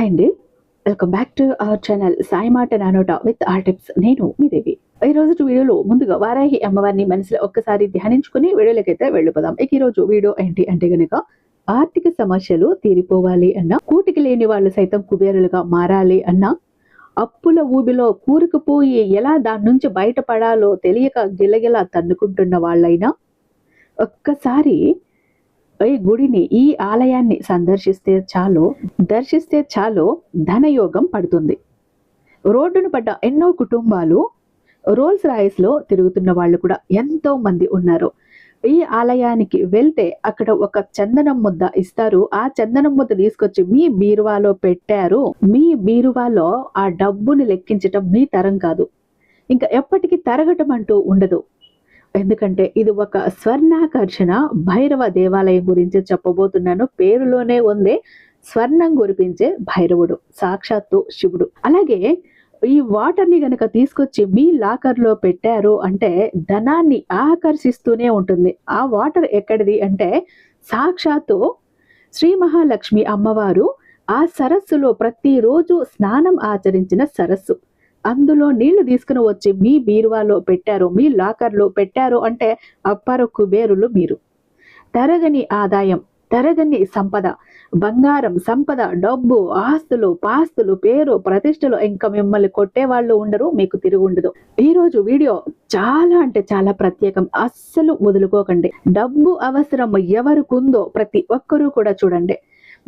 Hi అండి. Welcome back to our channel Sai మాట నానోట విత్ ఆర్ టిప్స్. నేను మీ దేవి. ఈ రోజు వీడియోలో ముందుగా వారాహి అమ్మవారిని మనసులో ఒక్కసారి ధ్యానించుకుని వీడియోలకైతే వెళ్ళిపోదాం. ఇక ఈ రోజు వీడియో ఏంటి అంటే గనుక ఆర్థిక సమస్యలు తీరిపోవాలి అన్న కూటికి లేని వాళ్ళు సైతం కుబేరులుగా మారాలి అన్న అప్పుల ఊబిలో కూరుకుపోయి ఎలా దాని నుంచి బయటపడాలో తెలియక గిలగిలా తన్నుకుంటున్న వాళ్ళైనా ఒక్కసారి ఈ గుడిని ఈ ఆలయాన్ని సందర్శిస్తే చాలు దర్శిస్తే చాలు ధనయోగం పడుతుంది. రోడ్డును పడ్డ ఎన్నో కుటుంబాలు రోల్స్ రాయిస్లో తిరుగుతున్న వాళ్ళు కూడా ఎంతో మంది ఉన్నారు. ఈ ఆలయానికి వెళ్తే అక్కడ ఒక చందనం ముద్ద ఇస్తారు. ఆ చందనం ముద్ద తీసుకొచ్చి మీ బీరువాలో పెట్టారు. మీ బీరువాలో ఆ డబ్బుని లెక్కించటం మీ తరం కాదు. ఇంకా ఎప్పటికీ తరగటం అంటూ ఉండదు. ఎందుకంటే ఇది ఒక స్వర్ణాకర్షణ భైరవ దేవాలయం గురించి చెప్పబోతున్నాను. పేరులోనే ఉంది స్వర్ణం గురిపించే భైరవుడు సాక్షాత్తు శివుడు. అలాగే ఈ వాటర్ని గనక తీసుకొచ్చి మీ లాకర్లో పెట్టారు అంటే ధనాన్ని ఆకర్షిస్తూనే ఉంటుంది. ఆ వాటర్ ఎక్కడిది అంటే సాక్షాత్తు శ్రీ మహాలక్ష్మి అమ్మవారు ఆ సరస్సులో ప్రతిరోజు స్నానం ఆచరించిన సరస్సు. అందులో నీళ్ళు తీసుకుని వచ్చి మీ బీరువాలో పెట్టారు మీ లాకర్లో పెట్టారు అంటే అప్పారు కుబేరులు మీరు. తరగని ఆదాయం తరగని సంపద బంగారం సంపద డబ్బు ఆస్తులు పాస్తులు పేరు ప్రతిష్టలు ఇంకా మిమ్మల్ని కొట్టే వాళ్ళు ఉండరు మీకు తిరిగి ఉండదు. ఈ రోజు వీడియో చాలా అంటే చాలా ప్రత్యేకం అస్సలు వదులుకోకండి. డబ్బు అవసరం ఎవరికి ఉందో ప్రతి ఒక్కరూ కూడా చూడండి.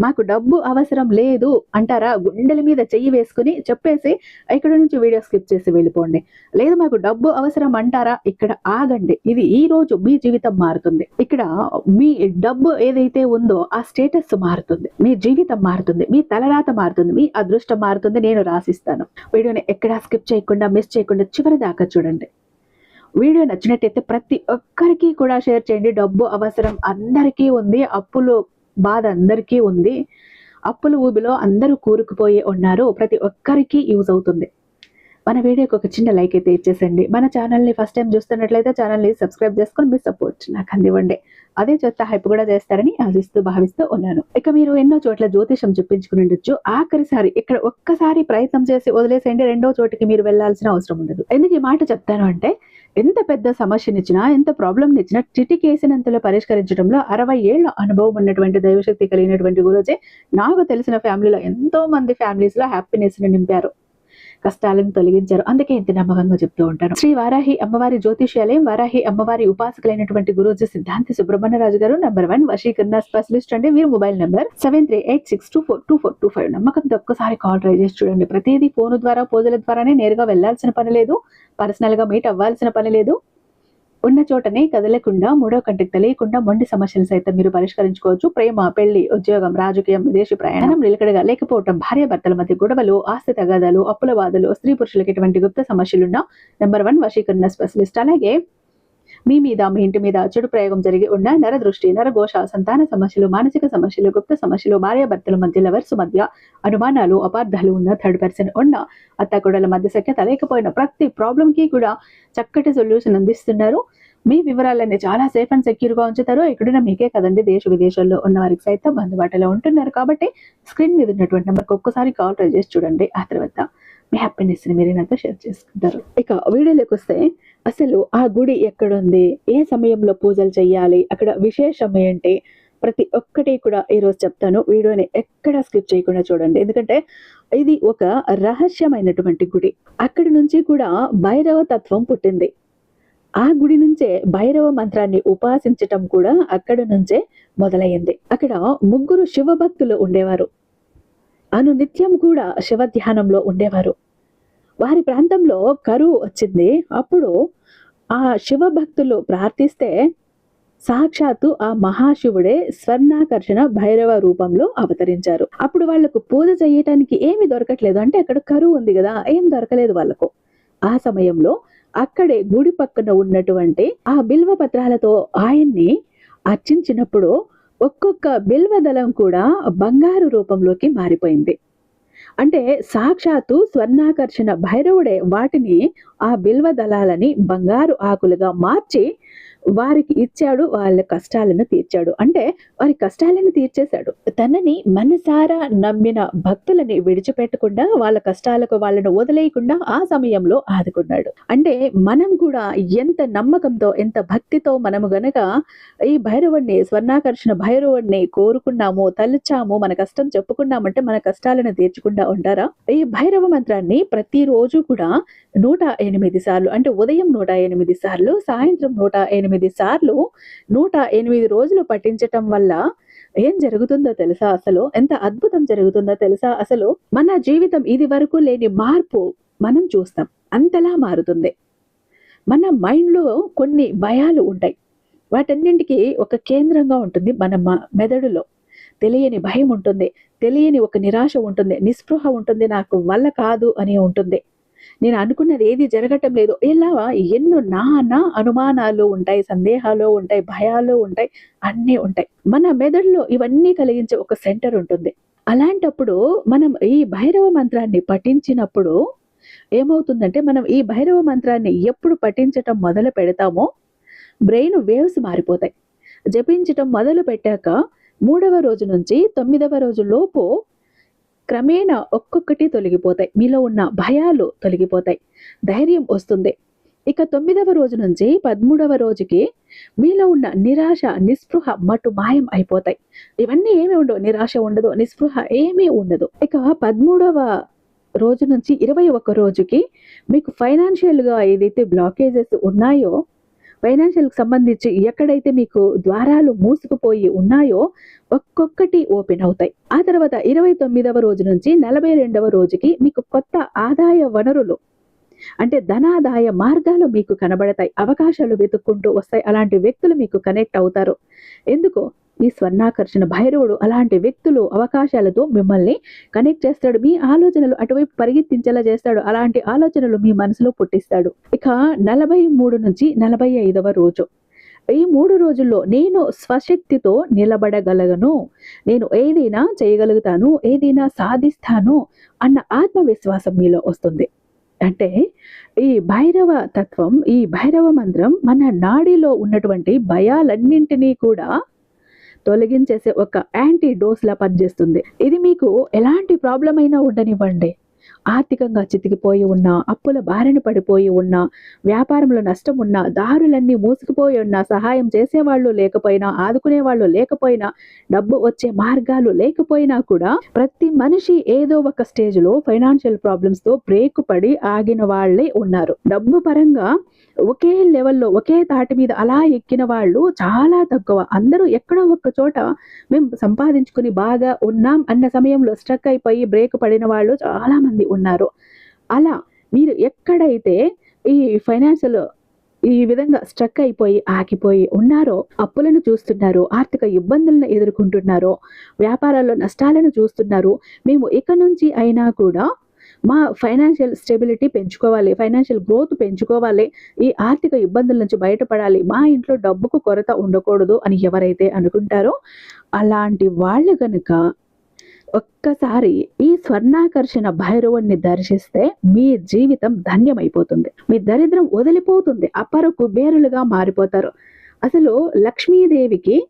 మాకు డబ్బు అవసరం లేదు అంటారా? గుండెల మీద చెయ్యి వేసుకుని చెప్పేసి ఇక్కడ నుంచి వీడియో స్కిప్ చేసి వెళ్ళిపోండి. లేదు మాకు డబ్బు అవసరం అంటారా? ఇక్కడ ఆగండి. ఇది ఈ రోజు మీ జీవితం మారుతుంది. ఇక్కడ మీ డబ్బు ఏదైతే ఉందో ఆ స్టేటస్ మారుతుంది. మీ జీవితం మారుతుంది. మీ తలరాత మారుతుంది. మీ అదృష్టం మారుతుంది. నేను రాసిస్తాను. వీడియోని ఎక్కడా స్కిప్ చేయకుండా మిస్ చేయకుండా చివరి దాకా చూడండి. వీడియో నచ్చినట్టయితే ప్రతి ఒక్కరికి కూడా షేర్ చేయండి. డబ్బు అవసరం అందరికీ ఉంది. అప్పులు బాధ అందరికీ ఉంది. అప్పుల ఊబిలో అందరూ కూరుకుపోయి ఉన్నారు. ప్రతి ఒక్కరికి యూజ్ అవుతుంది. మన వీడియోకి ఒక చిన్న లైక్ అయితే ఇచ్చేసండి. మన ఛానల్ని ఫస్ట్ టైం చూస్తున్నట్లయితే ఛానల్ని సబ్స్క్రైబ్ చేసుకొని మీ సపోర్ట్ నాకు అందివ్వండి. అదే చెత్త హైప్ కూడా చేస్తారని ఆశిస్తూ భావిస్తూ ఉన్నాను. ఇక మీరు ఎన్నో చోట్ల జ్యోతిషం చెప్పించుకుని ఉండొచ్చు. ఆఖరిసారి ఇక్కడ ఒక్కసారి ప్రయత్నం చేసి వదిలేసేయండి. రెండో చోటికి మీరు వెళ్ళాల్సిన అవసరం ఉండదు. ఎందుకు ఈ మాట చెప్తాను అంటే ఎంత పెద్ద సమస్యనిచ్చినా ఎంత ప్రాబ్లంనిచ్చినా చిటికేసినంతలో పరిష్కరించడంలో అరవై ఏళ్ళ అనుభవం ఉన్నటువంటి దైవశక్తి కలిగినటువంటి గురుజీ నాకు తెలిసిన ఫ్యామిలీలో ఎంతో మంది ఫ్యామిలీస్లో హ్యాపీనెస్ని నింపారు. కష్టాలను తొలగించారు. అందుకే ఇంత నమ్మకంగా చెప్తూ ఉంటాను శ్రీ వారాహి అమ్మవారి జ్యోతిష్యాలయం వారాహి అమ్మవారి ఉపాసకులైనటువంటి గురూజీ సిద్ధాంతి సుబ్రహ్మణ్యరాజు గారు నెంబర్ వన్ వశీకరణ స్పెషలిస్ట్ అండి. వీరు mobile number seven three eight six two four two four two five నమ్మకంతో ఒక్కసారి కాల్ ట్రై చేసి చూడండి. ప్రతిదీ ఫోన్ ద్వారా పూజల ద్వారానే నేరుగా వెళ్ళాల్సిన పని లేదు. పర్సనల్గా మీట్ అవ్వాల్సిన పని లేదు. ఉన్న చోటనే కదలకుండా మూడో కంటికి తెలియకుండా మొండి సమస్యలు సైతం మీరు పరిష్కరించుకోవచ్చు. ప్రేమ పెళ్ళి ఉద్యోగం రాజకీయం విదేశీ ప్రయాణం నిలకడగా లేకపోవటం భార్య భర్తల మధ్య గొడవలు ఆస్తి తగాదాలు అప్పుల బాధలు స్త్రీ పురుషులకు ఎటువంటి గుప్త సమస్యలున్న నెంబర్ వన్ వశీకరణ స్పెషలిస్ట్. అలాగే మీ మీద మీ ఇంటి మీద చెడు ప్రయోగం జరిగి ఉన్న నరదృష్టి నరఘోష సంతాన సమస్యలు మానసిక సమస్యలు గుప్త సమస్యలు భార్యాభర్తల మధ్య లవర్స్ మధ్య అనుమానాలు అపార్థాలు ఉన్న థర్డ్ పర్సన్ ఉన్న అత్తకొడల మధ్య సఖ్యత లేకపోయిన ప్రతి ప్రాబ్లంకి కూడా చక్కటి సొల్యూషన్ అందిస్తున్నారు. మీ వివరాలన్నీ చాలా సేఫ్ అండ్ సెక్యూర్గా ఉంచుతారు. ఎక్కడున్నా మీకే కదండి దేశ విదేశాల్లో ఉన్న వారికి సైతం అందుబాటులో ఉంటున్నారు. కాబట్టి స్క్రీన్ మీద ఉన్నటువంటి నెంబర్కి ఒక్కసారి కాల్ ట్రై చేసి చూడండి. ఆ తర్వాత మీ హ్యాపీనెస్ని మీరు నాతో షేర్ చేసుకుంటారు. ఇక వీడియోలోకి వస్తే అసలు ఆ గుడి ఎక్కడుంది? ఏ సమయంలో పూజలు చేయాలి? అక్కడ విశేషం ఏంటి? ప్రతి ఒక్కటి కూడా ఈరోజు చెప్తాను. వీడియోని ఎక్కడ స్కిప్ చేయకుండా చూడండి. ఎందుకంటే ఇది ఒక రహస్యమైనటువంటి గుడి. అక్కడి నుంచి కూడా భైరవ తత్వం పుట్టింది. ఆ గుడి నుంచే భైరవ మంత్రాన్ని ఉపాసించటం కూడా అక్కడి నుంచే మొదలయ్యింది అక్కడ ముగ్గురు శివభక్తులు ఉండేవారు. అను నిత్యం కూడా శివ ధ్యానంలో ఉండేవారు. వారి ప్రాంతంలో కరువు వచ్చింది. అప్పుడు ఆ శివభక్తులు ప్రార్థిస్తే సాక్షాత్తు ఆ మహాశివుడే స్వర్ణాకర్షణ భైరవ రూపంలో అవతరించారు. అప్పుడు వాళ్ళకు పూజ చేయటానికి ఏమి దొరకట్లేదు. అంటే అక్కడ కరువు ఉంది కదా ఏం దొరకలేదు వాళ్ళకు ఆ సమయంలో అక్కడే గుడి పక్కన ఉన్నటువంటి ఆ బిల్వ పత్రాలతో ఆయన్ని అర్చించినప్పుడు ఒక్కొక్క బిల్వ దళం కూడా బంగారు రూపంలోకి మారిపోయింది. అంటే సాక్షాత్తు స్వర్ణాకర్షణ భైరవుడే వాటిని ఆ బిల్వ దళాలని బంగారు ఆకులుగా మార్చి వారికి ఇచ్చాడు వాళ్ళ కష్టాలను తీర్చాడు. అంటే వారి కష్టాలను తీర్చేశాడు. తనని మనసారా నమ్మిన భక్తులని విడిచిపెట్టకుండా వాళ్ళ కష్టాలకు వాళ్ళను వదిలేయకుండా ఆ సమయంలో ఆదుకున్నాడు. అంటే మనం కూడా ఎంత నమ్మకంతో ఎంత భక్తితో మనము గనక ఈ భైరవుణ్ణి స్వర్ణాకర్షణ భైరవుణ్ణి కోరుకున్నాము తలుచాము మన కష్టం చెప్పుకున్నామంటే మన కష్టాలను తీర్చకుండా ఉంటారా? ఈ భైరవ మంత్రాన్ని ప్రతిరోజు కూడా నూట ఎనిమిది సార్లు అంటే ఉదయం నూట ఎనిమిది సార్లు సాయంత్రం నూట ఎనిమిది ఎనిమిది సార్లు నూట ఎనిమిది రోజులు పఠించటం వల్ల ఏం జరుగుతుందో తెలుసా అసలు? ఎంత అద్భుతం జరుగుతుందో తెలుసా? అసలు మన జీవితం ఇది వరకు లేని మార్పు మనం చూస్తాం. అంతలా మారుతుంది. మన మైండ్లో కొన్ని భయాలు ఉంటాయి. వాటన్నింటికి ఒక కేంద్రంగా ఉంటుంది మన మ- మెదడులో. తెలియని భయం ఉంటుంది. తెలియని ఒక నిరాశ ఉంటుంది. నిస్పృహ ఉంటుంది. నాకు వల్ల కాదు అని ఉంటుంది. నేను అనుకున్నది ఏది జరగటం లేదు. ఇలా ఎన్నో నానా అనుమానాలు ఉంటాయి సందేహాలు ఉంటాయి భయాలు ఉంటాయి అన్నీ ఉంటాయి. మన మెదడులో ఇవన్నీ కలిగించే ఒక సెంటర్ ఉంటుంది. అలాంటప్పుడు మనం ఈ భైరవ మంత్రాన్ని పఠించినప్పుడు ఏమవుతుందంటే మనం ఈ భైరవ మంత్రాన్ని ఎప్పుడు పఠించటం మొదలు పెడతామో బ్రెయిన్ వేవ్స్ మారిపోతాయి. జపించటం మొదలు పెట్టాక మూడవ రోజు నుంచి తొమ్మిదవ రోజు లోపు క్రమేణా ఒక్కొక్కటి తొలగిపోతాయి. మీలో ఉన్న భయాలు తొలగిపోతాయి. ధైర్యం వస్తుంది. ఇక తొమ్మిదవ రోజు నుంచి పదమూడవ రోజుకి మీలో ఉన్న నిరాశ నిస్పృహ మటు మాయం అయిపోతాయి. ఇవన్నీ ఏమి ఉండవు. నిరాశ ఉండదు నిస్పృహ ఏమీ ఉండదు. ఇక పదమూడవ రోజు నుంచి ఇరవై ఒక్క రోజుకి మీకు ఫైనాన్షియల్గా ఏదైతే బ్లాకేజెస్ ఉన్నాయో ఫైనాన్షియల్కి సంబంధించి ఎక్కడైతే మీకు ద్వారాలు మూసుకుపోయి ఉన్నాయో ఒక్కొక్కటి ఓపెన్ అవుతాయి. ఆ తర్వాత ఇరవై తొమ్మిదవ రోజు నుంచి నలభై రెండవ రోజుకి మీకు కొత్త ఆదాయ వనరులు అంటే ధనాదాయ మార్గాలు మీకు కనబడతాయి. అవకాశాలు వెతుక్కుంటూ వస్తాయి. అలాంటి వ్యక్తులు మీకు కనెక్ట్ అవుతారు. ఎందుకు? ఈ స్వర్ణాకర్షణ భైరవుడు అలాంటి వ్యక్తులు అవకాశాలతో మిమ్మల్ని కనెక్ట్ చేస్తాడు. మీ ఆలోచనలు అటువైపు పరిగెత్తించేలా చేస్తాడు. అలాంటి ఆలోచనలు మీ మనసులో పుట్టిస్తాడు. ఇక నలభై మూడు నుంచి నలభై ఐదవ రోజు. ఈ మూడు రోజుల్లో నేను స్వశక్తితో నిలబడగలగను నేను ఏదైనా చేయగలుగుతాను ఏదైనా సాధిస్తాను అన్న ఆత్మవిశ్వాసం మీలో వస్తుంది. అంటే ఈ భైరవ తత్వం ఈ భైరవ మంత్రం మన నాడిలో ఉన్నటువంటి భయాలన్నింటినీ కూడా తొలగించేసే ఒక యాంటీ డోస్ లా పనిచేస్తుంది. ఇది మీకు ఎలాంటి ప్రాబ్లం అయినా ఉండనివ్వండి. ఆర్థికంగా చితికిపోయి ఉన్న అప్పుల బారిన పడిపోయి ఉన్న వ్యాపారంలో నష్టం ఉన్న దారులన్నీ మూసుకుపోయి ఉన్న సహాయం చేసేవాళ్ళు లేకపోయినా ఆదుకునే వాళ్ళు లేకపోయినా డబ్బు వచ్చే మార్గాలు లేకపోయినా కూడా ప్రతి మనిషి ఏదో ఒక స్టేజ్లో ఫైనాన్షియల్ ప్రాబ్లమ్స్తో బ్రేక్ పడి ఆగిన వాళ్ళే ఉన్నారు. డబ్బు పరంగా ఒకే లెవెల్లో ఒకే తాటి మీద అలా ఎక్కిన వాళ్ళు చాలా తక్కువ. అందరూ ఎక్కడో ఒక్క చోట మేము సంపాదించుకుని బాగా ఉన్నాం అన్న సమయంలో స్ట్రక్ అయిపోయి బ్రేక్ పడిన వాళ్ళు చాలా మంది. ఉన్నారు. అలా మీరు ఎక్కడైతే ఈ ఫైనాన్షియల్ ఈ విధంగా స్ట్రక్ అయిపోయి ఆగిపోయి ఉన్నారో అప్పులను చూస్తున్నారు ఆర్థిక ఇబ్బందులను ఎదుర్కొంటున్నారో వ్యాపారాల్లో నష్టాలను చూస్తున్నారు మేము ఇక నుంచి అయినా కూడా మా ఫైనాన్షియల్ స్టెబిలిటీ పెంచుకోవాలి ఫైనాన్షియల్ గ్రోత్ పెంచుకోవాలి ఈ ఆర్థిక ఇబ్బందుల నుంచి బయటపడాలి మా ఇంట్లో డబ్బుకు కొరత ఉండకూడదు అని ఎవరైతే అనుకుంటారో అలాంటి వాళ్ళు కనుక ఒక్కసారి ఈ స్వర్ణాకర్షణ భైరవుణ్ణి దర్శిస్తే మీ జీవితం ధన్యమైపోతుంది. మీ దరిద్రం వదిలిపోతుంది. అపర కుబేరులుగా మారిపోతారు. అసలు లక్ష్మీదేవికి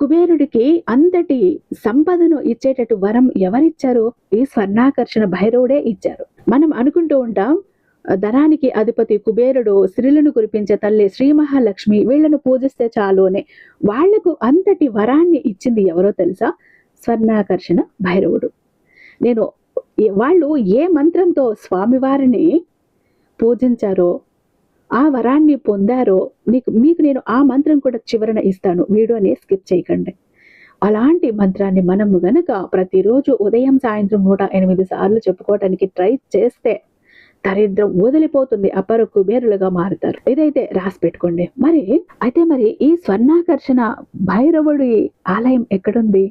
కుబేరుడికి అంతటి సంపదను ఇచ్చేటట్టు వరం ఎవరిచ్చారు? ఈ స్వర్ణాకర్షణ భైరవుడే ఇచ్చారు. మనం అనుకుంటూ ఉంటాం ధనానికి అధిపతి కుబేరుడు స్త్రీలను కురిపించే తల్లి శ్రీ మహాలక్ష్మి వీళ్ళను పూజిస్తే చాలు అని. వాళ్ళకు అంతటి వరాన్ని ఇచ్చింది ఎవరో తెలుసా? స్వర్ణాకర్షణ భైరవుడు. నేను వాళ్ళు ఏ మంత్రంతో స్వామివారిని పూజించారో ఆ వరాన్ని పొందారో మీకు మీకు నేను ఆ మంత్రం కూడా చివరన ఇస్తాను. వీడియోని స్కిప్ చేయకండి. అలాంటి మంత్రాన్ని మనము గనక ప్రతిరోజు ఉదయం సాయంత్రం నూట ఎనిమిది సార్లు చెప్పుకోవడానికి ట్రై చేస్తే దరిద్రం వదిలిపోతుంది అపర కుబేరులుగా మారుతారు. ఇదైతే రాసి పెట్టుకోండి. మరి అయితే మరి ఈ స్వర్ణాకర్షణ భైరవుడి ఆలయం ఎక్కడుంది?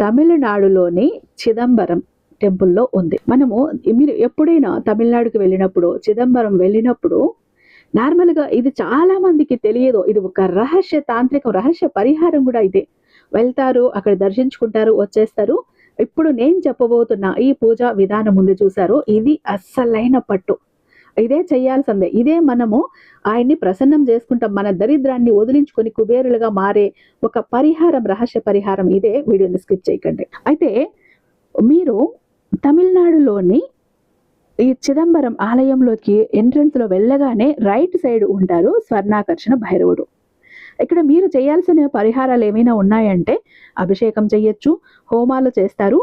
తమిళనాడులోని చిదంబరం టెంపుల్లో ఉంది. మనము మీరు ఎప్పుడైనా తమిళనాడుకి వెళ్ళినప్పుడు చిదంబరం వెళ్ళినప్పుడు నార్మల్గా ఇది చాలా మందికి తెలియదు. ఇది ఒక రహస్య తాంత్రిక రహస్య పరిహారం కూడా ఇది. వెళ్తారు అక్కడ దర్శించుకుంటారు వచ్చేస్తారు. ఇప్పుడు నేను చెప్పబోతున్న ఈ పూజా విధానం ముందు చూసారు ఇది అస్సలైన పట్టు. ఇదే చేయాల్సిందే. ఇదే మనము ఆయన్ని ప్రసన్నం చేసుకుంటాం. మన దరిద్రాన్ని వదిలించుకొని కుబేరులుగా మారే ఒక పరిహారం రహస్య పరిహారం ఇదే వీడియోని స్కిప్ చేయకండి. అయితే మీరు తమిళనాడులోని ఈ చిదంబరం ఆలయంలోకి ఎంట్రన్స్లో వెళ్ళగానే రైట్ సైడ్ ఉంటారు స్వర్ణాకర్షణ భైరవుడు. ఇక్కడ మీరు చేయాల్సిన పరిహారాలు ఏమైనా ఉన్నాయంటే అభిషేకం చేయొచ్చు హోమాలు చేస్తారు.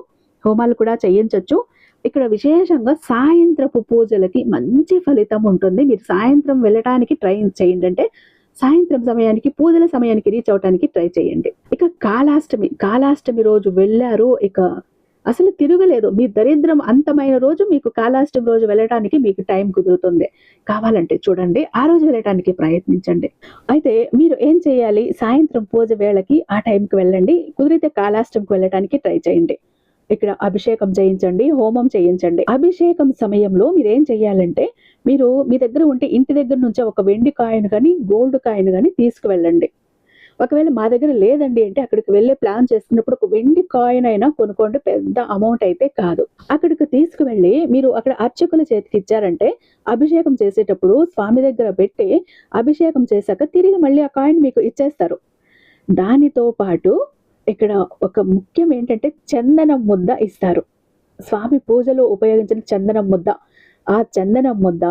హోమాలు కూడా చేయించవచ్చు ఇక్కడ విశేషంగా సాయంత్రపు పూజలకి మంచి ఫలితం ఉంటుంది. మీరు సాయంత్రం వెళ్ళడానికి ట్రై చేయండి అంటే సాయంత్రం సమయానికి పూజల సమయానికి రీచ్ అవడానికి ట్రై చేయండి. ఇక కాలాష్టమి కాలాష్టమి రోజు వెళ్ళారు ఇక అసలు తిరగలేదు. మీ దరిద్రం అంతమైన రోజు మీకు కాలాష్టమి రోజు వెళ్ళడానికి మీకు టైం కుదురుతుంది. కావాలంటే చూడండి ఆ రోజు వెళ్ళడానికి ప్రయత్నించండి. అయితే మీరు ఏం చేయాలి? సాయంత్రం పూజ వేళకి ఆ టైంకి వెళ్ళండి. కుదిరితే కాలాష్టమికి వెళ్ళడానికి ట్రై చేయండి. ఇక్కడ అభిషేకం చేయించండి హోమం చేయించండి. అభిషేకం సమయంలో మీరు ఏం చేయాలంటే మీరు మీ దగ్గర ఉంటే ఇంటి దగ్గర నుంచి ఒక వెండి కాయిన్ కానీ గోల్డ్ కాయిన్ కానీ తీసుకువెళ్ళండి. ఒకవేళ మా దగ్గర లేదండి అంటే అక్కడికి వెళ్ళే ప్లాన్ చేసుకున్నప్పుడు ఒక వెండి కాయిన్ అయినా కొనుక్కోండి పెద్ద అమౌంట్ అయితే కాదు. అక్కడికి తీసుకువెళ్ళి మీరు అక్కడ అర్చకుల చేతికి ఇచ్చారంటే అభిషేకం చేసేటప్పుడు స్వామి దగ్గర పెట్టి అభిషేకం చేశాక తిరిగి మళ్ళీ ఆ కాయిన్ మీకు ఇచ్చేస్తారు. దానితో పాటు ఇక్కడ ఒక ముఖ్యం ఏంటంటే చందనం ముద్ద ఇస్తారు. స్వామి పూజలో ఉపయోగించిన చందనం ముద్ద. ఆ చందనం ముద్ద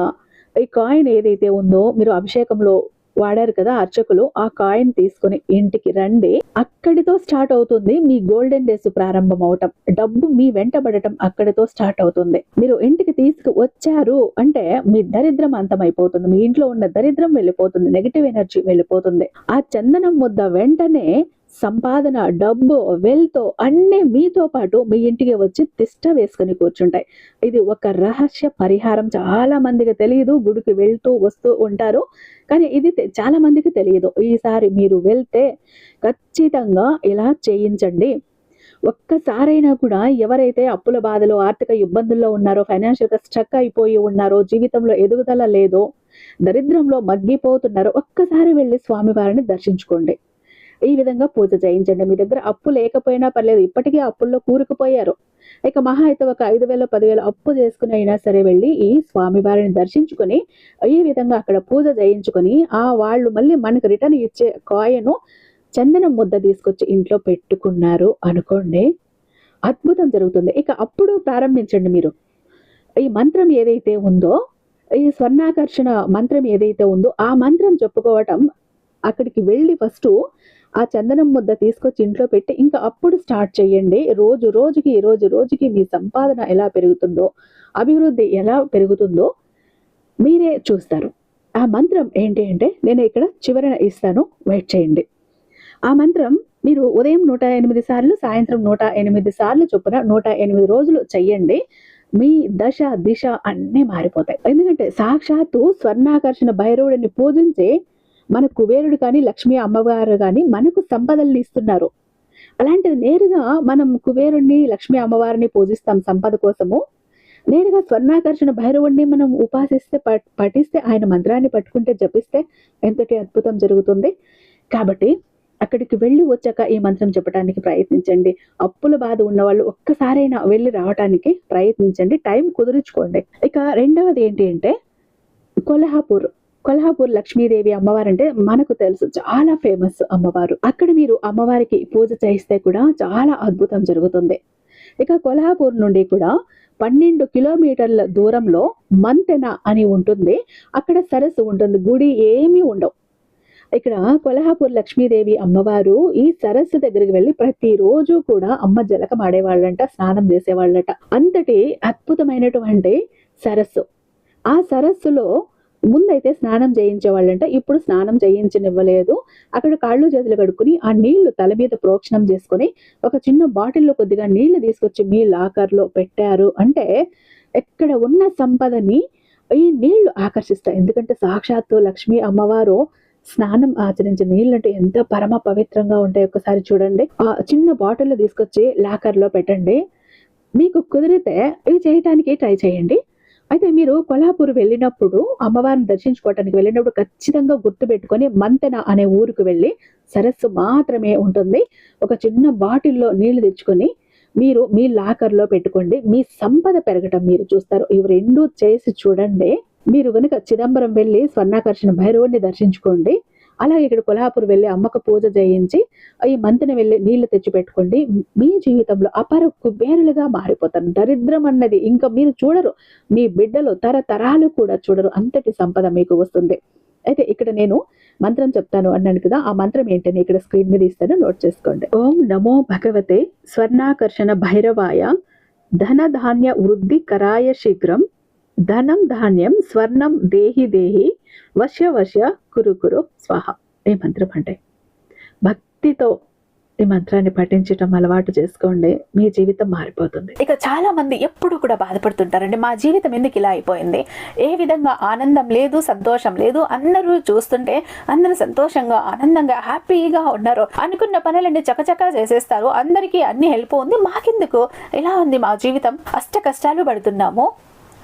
ఈ కాయిన్ ఏదైతే ఉందో మీరు అభిషేకంలో వాడారు కదా అర్చకులు ఆ కాయిన్ తీసుకొని ఇంటికి రండి. అక్కడితో స్టార్ట్ అవుతుంది మీ గోల్డెన్ డేస్ ప్రారంభం అవటం. డబ్బు మీ వెంటబడటం అక్కడితో స్టార్ట్ అవుతుంది. మీరు ఇంటికి తీసుకు వచ్చారు అంటే మీ దరిద్రం అంతమైపోతుంది. మీ ఇంట్లో ఉన్న దరిద్రం వెళ్ళిపోతుంది నెగిటివ్ ఎనర్జీ వెళ్ళిపోతుంది. ఆ చందనం ముద్ద వెంటనే సంపాదన డబ్బు వెల్త్ అన్నీ మీతో పాటు మీ ఇంటికి వచ్చి తిష్ట వేసుకొని కూర్చుంటాయి. ఇది ఒక రహస్య పరిహారం. చాలా మందికి తెలియదు గుడికి వెళ్తూ వస్తూ ఉంటారు. కానీ ఇది చాలా మందికి తెలియదు. ఈసారి మీరు వెళ్తే ఖచ్చితంగా ఇలా చేయించండి. ఒక్కసారైనా కూడా ఎవరైతే అప్పుల బాధలో ఆర్థిక ఇబ్బందుల్లో ఉన్నారో ఫైనాన్షియల్గా స్ట్రక్ అయిపోయి ఉన్నారో జీవితంలో ఎదుగుదల లేదో దరిద్రంలో మగ్గిపోతున్నారో ఒక్కసారి వెళ్ళి స్వామివారిని దర్శించుకోండి. ఈ విధంగా పూజ చేయించండి. మీ దగ్గర అప్పు లేకపోయినా పర్లేదు ఇప్పటికీ అప్పుల్లో కూరుకుపోయారు. ఇక మహా అయితే ఒక ఐదు వేల పదివేల అప్పు చేసుకుని అయినా సరే వెళ్ళి ఈ స్వామివారిని దర్శించుకొని ఈ విధంగా అక్కడ పూజ చేయించుకొని ఆ వాళ్ళు మళ్ళీ మనకు రిటర్న్ ఇచ్చే కాయను చందనం ముద్ద తీసుకొచ్చి ఇంట్లో పెట్టుకున్నారు అనుకోండి. అద్భుతం జరుగుతుంది. ఇక అప్పుడు ప్రారంభించండి మీరు. ఈ మంత్రం ఏదైతే ఉందో ఈ స్వర్ణాకర్షణ మంత్రం ఏదైతే ఉందో ఆ మంత్రం చెప్పుకోవటం అక్కడికి వెళ్ళి ఫస్ట్ ఆ చందనం ముద్ద తీసుకొచ్చి ఇంట్లో పెట్టి ఇంకా అప్పుడు స్టార్ట్ చేయండి. రోజు రోజుకి రోజు రోజుకి మీ సంపాదన ఎలా పెరుగుతుందో అభివృద్ధి ఎలా పెరుగుతుందో మీరే చూస్తారు. ఆ మంత్రం ఏంటి అంటే నేను ఇక్కడ చివరన ఇస్తాను వెయిట్ చేయండి. ఆ మంత్రం మీరు ఉదయం నూట ఎనిమిది సార్లు సాయంత్రం నూట ఎనిమిది సార్లు చొప్పున నూట ఎనిమిది రోజులు చెయ్యండి. మీ దశ దిశ అన్నీ మారిపోతాయి. ఎందుకంటే సాక్షాత్తు స్వర్ణాకర్షణ భైరవుడిని పూజించే మన కుబేరుడు కానీ లక్ష్మీ అమ్మవారు కానీ మనకు సంపదల్ని ఇస్తున్నారు. అలాంటిది నేరుగా మనం కుబేరుణ్ణి లక్ష్మీ అమ్మవారిని పూజిస్తాం సంపద కోసము. నేరుగా స్వర్ణాకర్షణ భైరవుణ్ణి మనం ఉపాసిస్తే పఠిస్తే ఆయన మంత్రాన్ని పట్టుకుంటే జపిస్తే ఎంతటి అద్భుతం జరుగుతుంది. కాబట్టి అక్కడికి వెళ్ళి వచ్చాక ఈ మంత్రం చెప్పడానికి ప్రయత్నించండి. అప్పుల బాధ ఉన్న వాళ్ళు ఒక్కసారైనా వెళ్ళి రావడానికి ప్రయత్నించండి. టైం కుదుర్చుకోండి. ఇక రెండవది ఏంటి అంటే కొల్హాపూర్. కొల్హాపూర్ లక్ష్మీదేవి అమ్మవారు అంటే మనకు తెలుసు. చాలా ఫేమస్ అమ్మవారు. అక్కడ మీరు అమ్మవారికి పూజ చేయిస్తే కూడా చాలా అద్భుతం జరుగుతుంది. ఇక కొల్హాపూర్ నుండి కూడా పన్నెండు కిలోమీటర్ల దూరంలో మంతెన అని ఉంటుంది. అక్కడ సరస్సు ఉంటుంది. గుడి ఏమీ ఉండవు. ఇక్కడ కొల్హాపూర్ లక్ష్మీదేవి అమ్మవారు ఈ సరస్సు దగ్గరికి వెళ్ళి ప్రతిరోజు కూడా అమ్మ జలకం ఆడేవాళ్ళంట స్నానం చేసేవాళ్ళట. అంతటి అద్భుతమైనటువంటి సరస్సు. ఆ సరస్సులో ముందైతే స్నానం చేయించేవాళ్ళంట ఇప్పుడు స్నానం చేయించనివ్వలేదు. అక్కడ కాళ్ళు చేతులు కడుక్కుని ఆ నీళ్ళు తల మీద ప్రోక్షణం చేసుకొని ఒక చిన్న బాటిల్లో కొద్దిగా నీళ్ళు తీసుకొచ్చి మీ లాకర్లో పెట్టారు. అంటే ఎక్కడ ఉన్న సంపదని ఈ నీళ్ళు ఆకర్షిస్తాయి. ఎందుకంటే సాక్షాత్తు లక్ష్మీ అమ్మవారు స్నానం ఆచరించే నీళ్ళు అంటే ఎంత పరమ పవిత్రంగా ఉంటాయి ఒకసారి చూడండి. ఆ చిన్న బాటిల్ తీసుకొచ్చి లాకర్లో పెట్టండి. మీకు కుదిరితే ఇవి చేయటానికి ట్రై చేయండి. అయితే మీరు కొల్హాపూర్ వెళ్ళినప్పుడు అమ్మవారిని దర్శించుకోవటానికి వెళ్ళినప్పుడు ఖచ్చితంగా గుర్తు పెట్టుకొని మంతెన అనే ఊరికి వెళ్ళి సరస్సు మాత్రమే ఉంటుంది. ఒక చిన్న బాటిల్లో నీళ్ళు తెచ్చుకొని మీరు మీ లాకర్లో పెట్టుకోండి. మీ సంపద పెరగటం మీరు చూస్తారు. ఇవి రెండు చేసి చూడండి. మీరు కనుక చిదంబరం వెళ్ళి స్వర్ణాకర్షణ భైరవుడిని దర్శించుకోండి. అలాగే ఇక్కడ కొల్హాపూర్ వెళ్ళి అమ్మకు పూజ చేయించి ఈ మంతిని వెళ్ళి నీళ్ళు తెచ్చిపెట్టుకోండి. మీ జీవితంలో అపర కుబేరులుగా మారిపోతారు. దరిద్రం అన్నది ఇంకా మీరు చూడరు. మీ బిడ్డలు తరతరాలు కూడా చూడరు. అంతటి సంపద మీకు వస్తుంది. అయితే ఇక్కడ నేను మంత్రం చెప్తాను అన్నాను కదా ఆ మంత్రం ఏంటని ఇక్కడ స్క్రీన్ మీద ఇస్తాను. నోట్ చేసుకోండి. ఓం నమో భగవతే స్వర్ణాకర్షణ భైరవాయ ధన ధాన్య వృద్ధి కరాయ శీఘ్రం ధనం ధాన్యం స్వర్ణం దేహి దేహి వశ్య వశ్య కురు కురు స్వాహ. ఈ మంత్రం అంటే భక్తితో ఈ మంత్రాన్ని పఠించటం అలవాటు చేసుకోండి. మీ జీవితం మారిపోతుంది. ఇక చాలా మంది ఎప్పుడు కూడా బాధపడుతుంటారండి మా జీవితం ఎందుకు ఇలా అయిపోయింది? ఏ విధంగా ఆనందం లేదు సంతోషం లేదు అందరూ చూస్తుంటే అందరూ సంతోషంగా ఆనందంగా హ్యాపీగా ఉన్నారు. అనుకున్న పనులన్నీ చకచకా చేసేస్తారు. అందరికీ అన్ని హెల్ప్ ఉంది. మాకెందుకు? ఇలా ఉంది మా జీవితం? అష్ట కష్టాలు పడుతున్నాము.